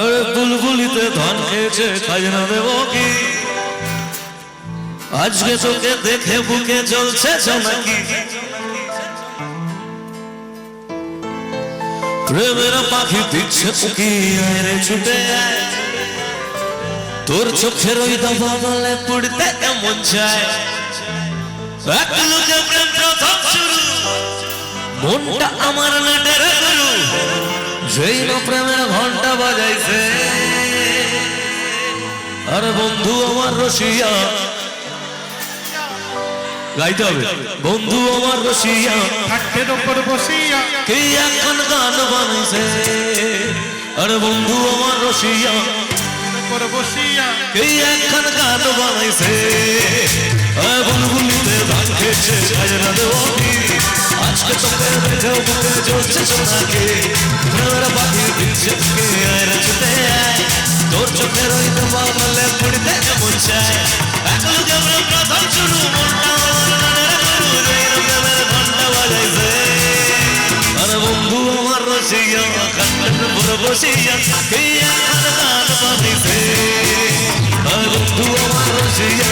আরে বুলবুলিতে ধান খেয়েছে খাজনা দেব কি? আজকে তোকে দেখে বুকে জ্বলছে জনাকি। প্রেমের পাখি দিচ্ছে উকি, আয় ছুটে তোর চোখের ওই দাবা বলে পড়তে এমন চায়। প্রথম শুরু, মনটা আমার নাটের গুরু। না প্রেমের ঘণ্টা বাজাইছে। আরে বন্ধু আমার রসিয়া। গাইতে হবে। বন্ধু আমার রসিয়া। খাটের ওপর বসিয়া। কে এখন গান বানাইছে? আরে বন্ধু আমার রসিয়া। ওপর বসিয়া। কে এখন গান বানাইছে? আজকে তোকে দেখেও বুকে জ্বলছে সোনাকে প্রেমের পাখি দিচ্ছে কে আয় রে ছুটে আয় তোর চোখের ওই দেওয়া বলে পড়তে এমন চায় লোকে প্রেম প্রথম শুরু মনটা আরে বন্ধু আমার রসিয়া কান্নার উপর বসিয়া কে এখন গান বানাইছে আরে বন্ধু আমার রসিয়া